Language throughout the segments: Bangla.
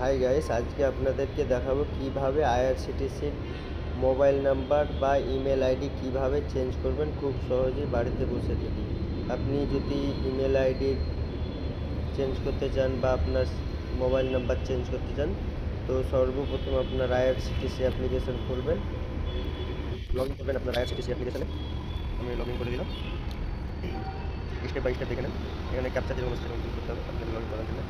হাই গাইস, আজকে আপনাদেরকে দেখাবো কীভাবে আইআরসিটিসির মোবাইল নাম্বার বা ইমেল আইডি কীভাবে চেঞ্জ করবেন খুব সহজেই বাড়িতে বসে থেকে। আপনি যদি ইমেল আইডি চেঞ্জ করতে চান বা আপনার মোবাইল নাম্বার চেঞ্জ করতে চান, তো সর্বপ্রথম আপনার আইআরসিটিসি অ্যাপ্লিকেশন খুলবেন। লগ ইন করবেন আপনার আইআরসিটিসি অ্যাপ্লিকেশনে। আমি লগ ইন করে দিলাম। স্টেপ বাই স্টেপ দেখে নেন। এখানে ক্যাপচা যেরকম করতে হবে, আপনাকে লগ ইন করার জন্য।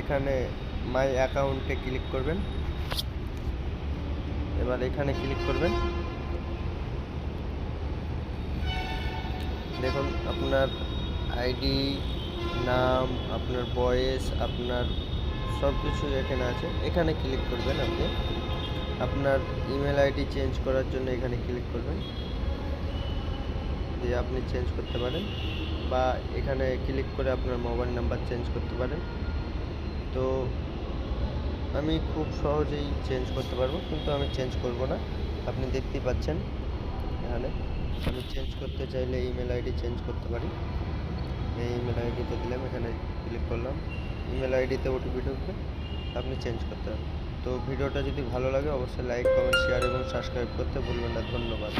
এখানে মাই অ্যাকাউন্টে ক্লিক করবেন। এবার এখানে ক্লিক করবেন। দেখুন, আপনার আইডি নাম, আপনার বয়স, আপনার সব কিছু এখানে আছে। এখানে ক্লিক করবেন আপনি। আপনার ইমেল আইডি চেঞ্জ করার জন্য এখানে ক্লিক করবেন। দিয়ে আপনি চেঞ্জ করতে পারেন বা এখানে ক্লিক করে আপনার মোবাইল নাম্বার চেঞ্জ করতে পারেন। তো আমি খুব সহজেই চেঞ্জ করতে পারব, কিন্তু আমি চেঞ্জ করব না। আপনি দেখতেই পাচ্ছেন এখানে। আমি চেঞ্জ করতে চাইলে ইমেল আইডি চেঞ্জ করতে পারি। এই ইমেল আইডিতে দিলাম, এখানে ক্লিক করলাম। ইমেল আইডিতে ওটিপি ঢুকবে, আপনি চেঞ্জ করতে পারবেন তো ভিডিওটা যদি ভালো লাগে, অবশ্যই লাইক কমেন্ট শেয়ার এবং সাবস্ক্রাইব করতে ভুলবেন না। ধন্যবাদ।